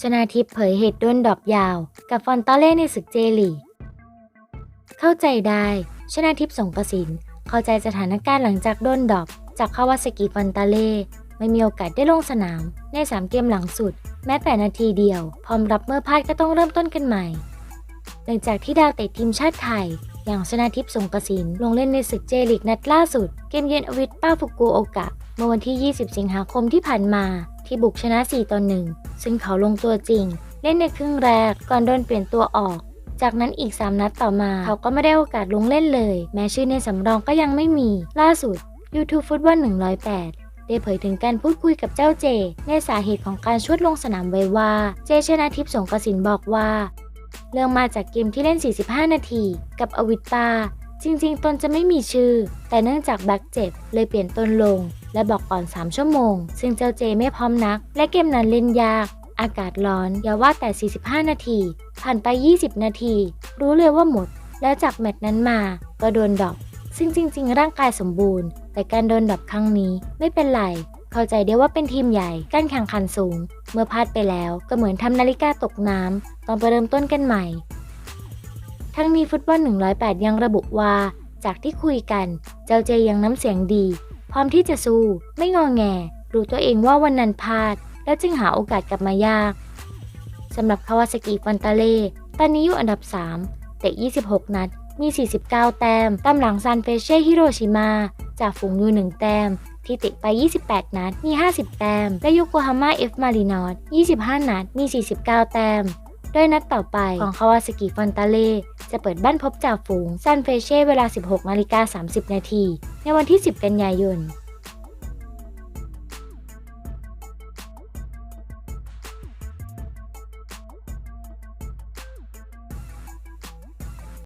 ชนาทิพย์เผยเหตุด้นดอกยาว กับฟอนตาเล่ในศึกเจลีเข้าใจได้ ชนาทิพย์สงกสินเข้าใจสถานการณ์หลังจากด้นดอก จากคาวาสกิฟอนตาเล่ไม่มีโอกาสได้ลงสนาม ใน 3 เกมหลังสุด แม้แต่นาทีเดียว พร้อมรับเมื่อพลาดก็ต้องเริ่มต้นกันใหม่ หลังจากที่ดาวเตะทีมชาติไทย อย่างชนาทิพย์สงกสินลงเล่นในศึกเจลีกนัดล่าสุด เกมเยือนอวิทป้าฟุกุโอกะ เมื่อวันที่ 20 สิงหาคมที่ผ่านมาที่บุกชนะ 4 ต่อ 1 ซึ่งเขาลงตัวจริง เล่นในครึ่งแรกก่อนโดนเปลี่ยนตัวออก จากนั้นอีก 3 นัดต่อมา เขาก็ไม่ได้โอกาสลงเล่นเลย แม้ชื่อในสำรองก็ยังไม่มี ล่าสุด YouTube ฟุตบอล108ได้เผยถึงการพูดคุยกับเจ้าเจ ในสาเหตุของการชวดลงสนามไว้ว่า เจชนะทิพย์สงกสินบอกว่า เรื่องมาจากเกมที่เล่น 45 นาที กับอวิตปา จริงๆ ตนจะไม่มีชื่อ แต่เนื่องจากแบ็กเจ็บเลยเปลี่ยนตนลง และบอกก่อน 3 ชั่วโมง ซึ่งเจ้าเจไม่พร้อมนัก และเกมนั้นเล่นยาก อากาศร้อน อย่าว่าแต่ 45 นาที ผ่านไป 20 นาที รู้เลยว่าหมด แล้วจากแมตช์นั้นมา ก็โดนดรอปซึ่งจริง ๆ ร่างกายสมบูรณ์ แต่การโดนดรอปครั้งนี้ไม่เป็นไร เข้าใจได้ว่าเป็นทีมใหญ่ การแข่งขันสูง เมื่อพลาดไปแล้วก็เหมือนทำนาฬิกาตกน้ำต้องไปเริ่มต้นกันใหม่ ทั้งนี้ฟุตบอล 108 ยังระบุว่า จากที่คุยกัน เจ้าเจยังน้ำเสียงดี พร้อมที่จะสู้ ไม่งอแง รู้ตัวเองว่าวันนั้นพลาด แล้วจึงหาโอกาสกลับมายากสำหรับคาวาซากิฟอนตาเล่ตอนนี้อยู่อันดับ3เตะ26 นัด มี 49 แต้ม ตามหลังซานเฟเช่ฮิโรชิมา จากฝูงยู1แต้ม ที่ตะไป 28 นัด มี 50 แต้ม และโยโกฮาม่าเอฟมารินอส25 นัด มี 49 แต้ม โดยนัดต่อไปของคาวาสกิฟอนตาเล่ จะเปิดบ้านพบจ่าฝูงซันเฟเช่เวลา 16นาฬิกา30 นาทีในวันที่ 10 กันยายน